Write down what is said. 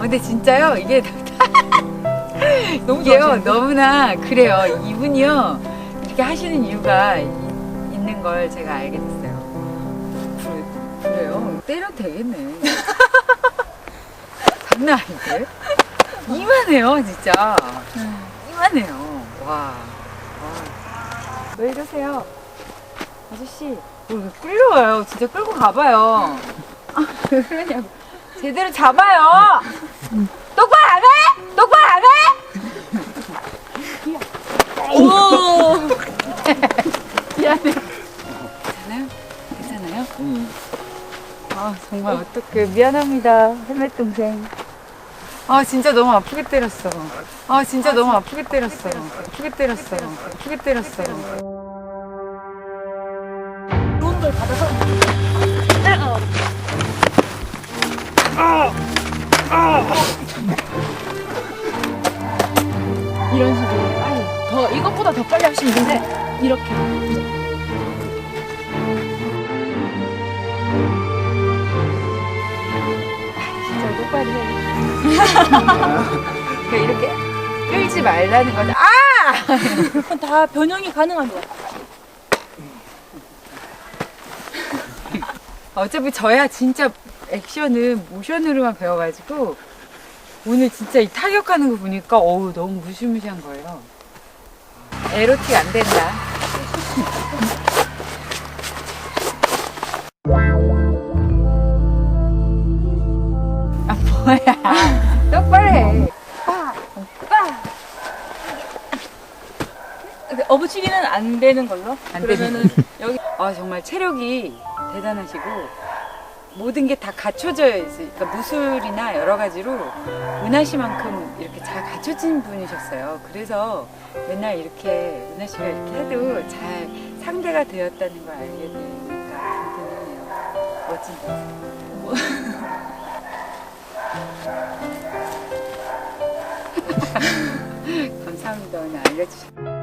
근데 진짜요? 이게 너무 이게요? 너무나 그래요. 이분이요. 이렇게 하시는 이유가 이- 있는 걸 제가 알게 됐어요. 그래, 그래요? 때려도 되겠네. 장난 아닌데? 이만해요 진짜. 이만해요. 와, 와. 왜 이러세요? 아저씨 뭐 이렇게 끌려와요? 진짜 끌고 가봐요 아, 왜 그러냐고 제대로 잡아요 똑바로 안 해? 똑바로 안 해? 오! 미안해. 괜찮아요? 괜찮아요? 아 정말 어떡해 미안합니다 헬멧 동생. 아 진짜 너무 아프게 때렸어. 아 진짜 너무 아프게 때렸어. 아프게 때렸어. 아프게 때렸어. 좋은 이런 식으로 빨리 더 이것보다 더 빨리 할 수 있는데 이렇게 진짜 똑바로 해. 그 이렇게 끌지 말라는 거죠. 아! 그건 다 변형이 가능한 거야. 어차피 저야 진짜 액션은 모션으로만 배워가지고 오늘 진짜 이 타격하는 거 보니까 어우 너무 무시무시한 거예요. 에로틱 안 된다. 아 뭐야? 똑바로 해. 근데 어부치기는 안 되는 걸로. 안 그러면은 여기 아 정말 체력이 대단하시고 모든 게 다 갖춰져 있어요. 그러니까 무술이나 여러 가지로 은하 씨만큼 이렇게 잘 갖춰진 분이셨어요. 그래서 맨날 이렇게 은하 씨가 이렇게 해도 잘 상대가 되었다는 걸 알게 되니까 든든하네요. 멋진 분. 감사합니다. 오늘 알려주셔서.